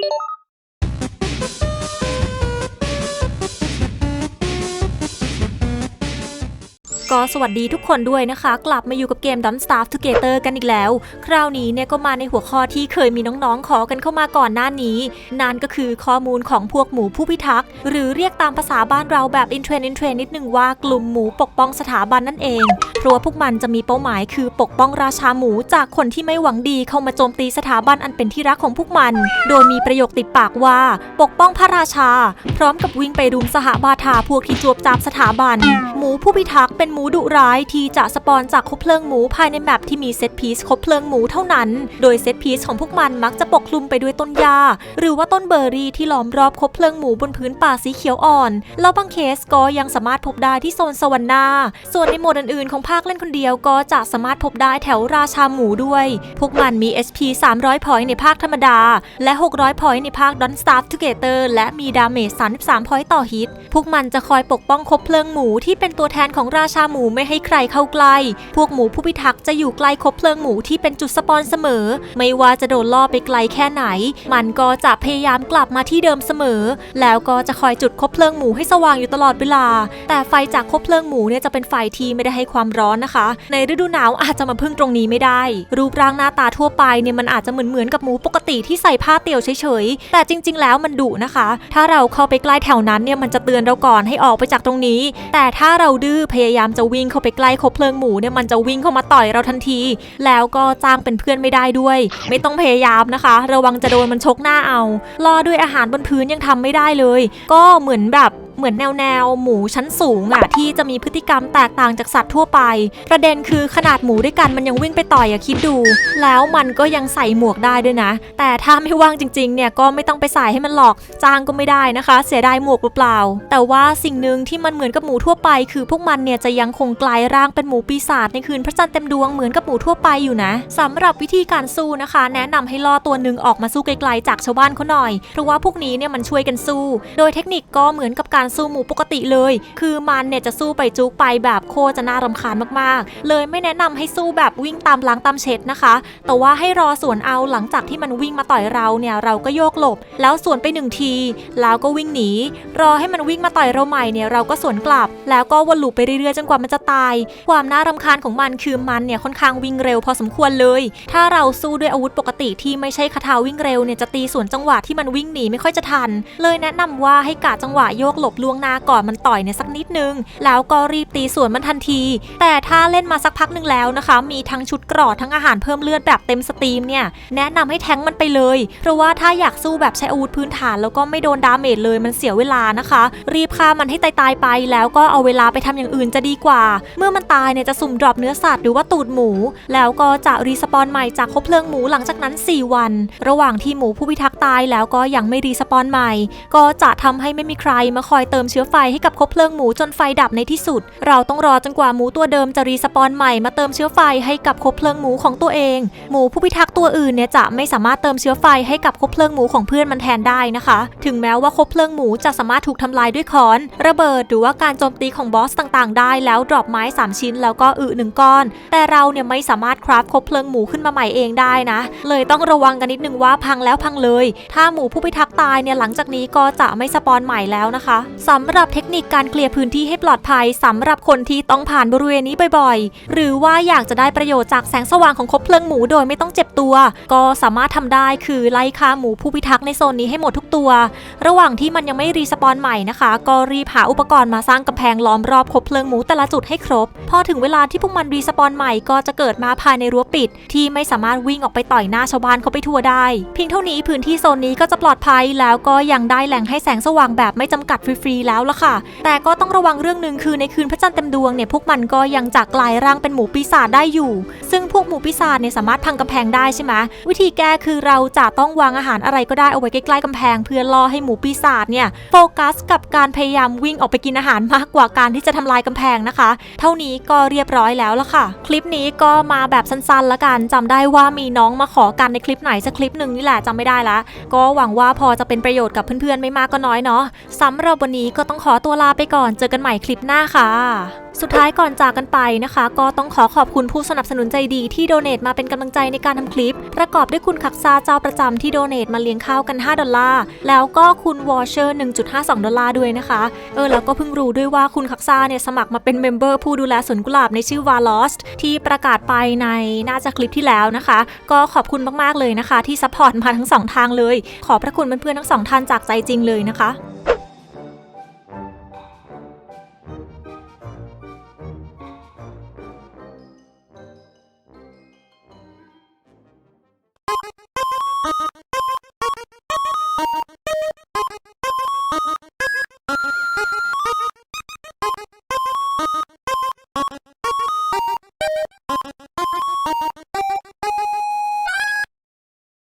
Thank you. ก็สวัสดีทุกคนด้วยนะคะ กลับมาอยู่กับเกม Don't Starve Together กันอีกแล้ว คราวนี้เนี่ยก็มาในหัวข้อที่เคยมีน้องๆ ขอกันเข้ามาก่อนหน้านี้นั่นก็คือข้อมูลของพวกหมูผู้พิทักษ์ หรือเรียกตามภาษาบ้านเราแบบอินเทรนอินเทรนนิดนึงว่ากลุ่มหมูปกป้องสถาบันนั่นเอง เพราะว่าพวกมันจะมีเป้าหมายคือปกป้องราชาหมูจากคนที่ไม่หวังดีเข้ามาโจมตีสถาบันอันเป็นที่รักของพวกมัน โดยมีประโยคติดปากว่าปกป้องพระราชา พร้อมกับวิ่งไปรุมสหบาทาพวกที่จวบจามสถาบัน หมูผู้พิทักษ์เป็นหมููดุร้ายที่จะสปอนจากคบเพลิงหมูภายในแมปที่มีเซตพีซคบเพลิงหมูเท่านั้น โดยเซตพีซของพวกมันมักจะปกคลุมไปด้วยต้นหญ้าหรือว่าต้นเบอร์รี่ที่ล้อมรอบคบเพลิงหมูบนพื้นป่าสีเขียวอ่อน แล้วบางเคสก็ยังสามารถพบได้ที่โซนสวรรค์นาส่วนในโหมดอื่นๆ ของภาคเล่นคนเดียวก็จะสามารถพบได้แถวราชาหมูด้วย พวกมันมี SP 300 พอยต์ในภาคธรรมดา และ 600 พอยต์ในภาค Don't Starve Together และมีดาเมจ33 พอยต์ต่อฮิต พวกมันจะคอยปกป้องคบเพลิงหมูที่เป็นตัวแทนของราชาหมูไม่ให้ใครเข้าใกล้ พวกหมูผู้พิทักษ์จะอยู่ใกล้คบเพลิงหมูที่เป็นจุดสปอนเสมอ ไม่ว่าจะโดนล่อไปไกลแค่ไหน มันก็จะพยายามกลับมาที่เดิมเสมอ แล้วก็จะคอยจุดคบเพลิงหมูให้สว่างอยู่ตลอดเวลา แต่ไฟจากคบเพลิงหมูเนี่ยจะเป็นไฟที่ไม่ได้ให้ความร้อนนะคะ ในฤดูหนาวอาจจะมาพึ่งตรงนี้ไม่ได้ รูปร่างหน้าตาทั่วไปเนี่ยมันอาจจะเหมือนเหมือนๆกับหมูปกติที่ใส่ผ้าเตี่ยวเฉยๆ แต่จริง ๆ แล้วมันดุนะคะ ถ้าเราเข้าไปใกล้แถวนั้นเนี่ยมันจะเตือนเราก่อนให้ออกไปจากตรงนี้ แต่ถ้าเราดื้อพยายามจะวิ่งเข้าไปใกล้คบเพลิงหมูเนี่ยมันจะวิ่งเข้ามาต่อยเราทันที แล้วก็จ้างเป็นเพื่อนไม่ได้ด้วย ไม่ต้องพยายามนะคะ ระวังจะโดนมันชกหน้าเอาล่อด้วยอาหารบนพื้นยังทำไม่ได้เลย ก็เหมือนแบบ เหมือนแนวแนวหมูชั้นสูงอะที่จะมีพฤติกรรมแตกต่างจากสัตว์ทั่วไป ประเด็นคือขนาดหมูด้วยกันมันยังวิ่งไปต่อยอะคิดดู แล้วมันก็ยังใส่หมวกได้ด้วยนะ แต่ถ้าไม่ว่างจริงๆเนี่ยก็ไม่ต้องไปใส่ให้มันหรอกจ้างก็ไม่ได้นะคะ เสียดายหมวกเปล่าๆแต่ว่าสิ่งหนึ่งที่มันเหมือนกับหมูทั่วไป คือพวกมันเนี่ยจะยังคงกลายร่างเป็นหมูปีศาจในคืนพระจันทร์เต็มดวงเหมือนกับหมูทั่วไปอยู่นะสำหรับวิธีการสู้นะคะ แนะนำให้ล่อตัวหนึ่งออกมาสู้ไกลๆจากชาวบ้านเขาหน่อยเพราะว่าพวกนี้เนี่ยมันช่วยกันสู้ โดยเทคนิคก็เหมือนกับการสู้หมูปกติเลย คือมันเนี่ยจะสู้ไปจุกไปแบบโคจะน่ารำคาญมากๆ เลยไม่แนะนำให้สู้แบบวิ่งตามล้างตามเช็ดนะคะ แต่ว่าให้รอสวนเอาหลังจากที่มันวิ่งมาต่อยเราเนี่ยเราก็โยกหลบ แล้วสวนไปหนึ่งที แล้วก็วิ่งหนี รอให้มันวิ่งมาต่อยเราใหม่เนี่ยเราก็สวนกลับ แล้วก็วนลูปไปเรื่อยๆจนกว่ามันจะตาย ความน่ารำคาญของมันคือมันเนี่ยค่อนข้างวิ่งเร็วพอสมควรเลย ถ้าเราสู้ด้วยอาวุธปกติที่ไม่ใช่คาถาวิ่งเร็วเนี่ยจะตีสวนจังหวะที่มันวิ่งหนีไม่ค่อยจะทัน เลยแนะนำว่าให้กะจังหวะโยกหลบล่วงหน้าก่อนมันต่อยเนี่ยสักนิดนึง แล้วก็รีบตีสวนมันทันที แต่ถ้าเล่นมาสักพักหนึ่งแล้วนะคะ มีทั้งชุดกรอดทั้งอาหารเพิ่มเลือดแบบเต็มสตรีมเนี่ยแนะนำให้แทงมันไปเลย เพราะว่าถ้าอยากสู้แบบใช้อาวุธพื้นฐาน แล้วก็ไม่โดนดาเมจเลยมันเสียเวลานะคะ รีบฆ่ามันให้ตายตายๆไป แล้วก็เอาเวลาไปทำอย่างอื่นจะดีกว่า เมื่อมันตายเนี่ยจะสุ่มดรอปเนื้อสัตว์หรือว่าตูดหมู แล้วก็จะรีสปอนใหม่จากคบเพลิงหมูหลังจากนั้น 4 วัน ระหว่างที่หมูผู้พิทักษ์ตายแล้วก็ยังไม่รีสปอนใหม่ ก็จะทำให้ไม่มีใครมาคอยเติมเชื้อไฟให้กับคบเพลิงหมูจนไฟดับในที่สุด เราต้องรอจนกว่าหมูตัวเดิมจะรีสปอนใหม่มาเติมเชื้อไฟให้กับคบเพลิงหมูของตัวเอง หมูผู้พิทักษ์ตัวอื่นเนี่ยจะไม่สามารถเติมเชื้อไฟให้กับคบเพลิงหมูของเพื่อนมันแทนได้นะคะ ถึงแม้ว่าคบเพลิงหมูจะสามารถถูกทำลายด้วยค้อน ระเบิดหรือว่าการโจมตีของบอสต่างๆ ได้แล้วดรอปไม้ 3 ชิ้นแล้วก็อึหนึ่งก้อน แต่เราเนี่ยไม่สามารถคราฟคบเพลิงหมูขึ้นมาใหม่เองได้นะ เลยต้องระวังกันนิดนึงว่าพังแล้วพังเลย ถ้าหมูผู้พิทักษ์ตายเนี่ยหลังจากนี้ก็จะไม่สปอนใหม่แล้วนะคะสำหรับเทคนิคการเคลียร์พื้นที่ให้ปลอดภัยสำหรับคนที่ต้องผ่านบริเวณนี้บ่อยๆ หรือว่าอยากจะได้ประโยชน์จากแสงสว่างของคบเพลิงหมูโดยไม่ต้องเจ็บตัว ก็สามารถทำได้คือไล่ฆ่าหมูผู้พิทักษ์ในโซนนี้ให้หมดทุกตัว ระหว่างที่มันยังไม่รีสปอนใหม่นะคะ ก็รีบหาอุปกรณ์มาสร้างกำแพงล้อมรอบคบเพลิงหมูแต่ละจุดให้ครบ พอถึงเวลาที่พวกมันรีสปอนใหม่ก็จะเกิดมาภายในรั้วปิด ที่ไม่สามารถวิ่งออกไปต่อยหน้าชาวบ้านเขาไปทั่วได้ เพียงเท่านี้พื้นที่โซนนี้ก็จะปลอดภัยแล้วก็ยังได้แหล่งให้แสงสว่างแบบไม่จำกัดฟรีๆแล้วละค่ะ แต่ก็ต้องระวังเรื่องหนึ่งคือในคืนพระจันทร์เต็มดวงเนี่ยพวกมันก็ยังจะกลายร่างเป็นหมูปีศาจได้อยู่ ซึ่งพวกหมูปีศาจเนี่ยสามารถพังกำแพงได้ใช่ไหมวิธีแก้คือเราจะต้องวางอาหารอะไรก็ได้เอาไว้ใกล้ๆกำแพง เพื่อล่อให้หมูปีศาจเนี่ยโฟกัสกับการพยายามวิ่งออกไปกินอาหารมากกว่าการที่จะทำลายกำแพงนะคะ เท่านี้ก็เรียบร้อยแล้วล่ะค่ะ คลิปนี้ก็มาแบบสั้นๆละกันจำได้ว่ามีน้องมาขอกันในคลิปไหนสักคลิปหนึ่งนี่แหละจำไม่ได้ละก็หวังว่าพอจะเป็นประโยชน์กับเพื่อนๆไม่มากก็น้อยเนาะสำหรับวันวันนี้ก็ต้องขอตัวลาไปก่อน เจอกันใหม่คลิปหน้าค่ะ สุดท้ายก่อนจากกันไปนะคะ ก็ต้องขอขอบคุณผู้สนับสนุนใจดีที่โดเน a มาเป็นกำลังใจในการทำคลิป ประกอบด้วยคุณคักซาเจ้าประจำที่โดเน a มาเลี้ยงข้าวกัน 5 ดอลลาร์ แล้วก็คุณวอชเชอร์ 1.52 ดอลลาร์ด้วยนะคะ เออแล้วก็เพิ่งรู้ด้วยว่าคุณคักซาเนี่ยสมัครมาเป็นเมมเบอร์ผู้ดูแลสวนกุหลาบในชื่อวาลอสที่ประกาศไปในน่าจะคลิปที่แล้วนะคะ ก็ขอบคุณมากๆเลยนะคะ ที่ซัพพอร์ตมาทั้งสองทางเลย ขอบพระคุณเพื่อนๆทั้งสองท่านจากใจจริงเลยนะคะ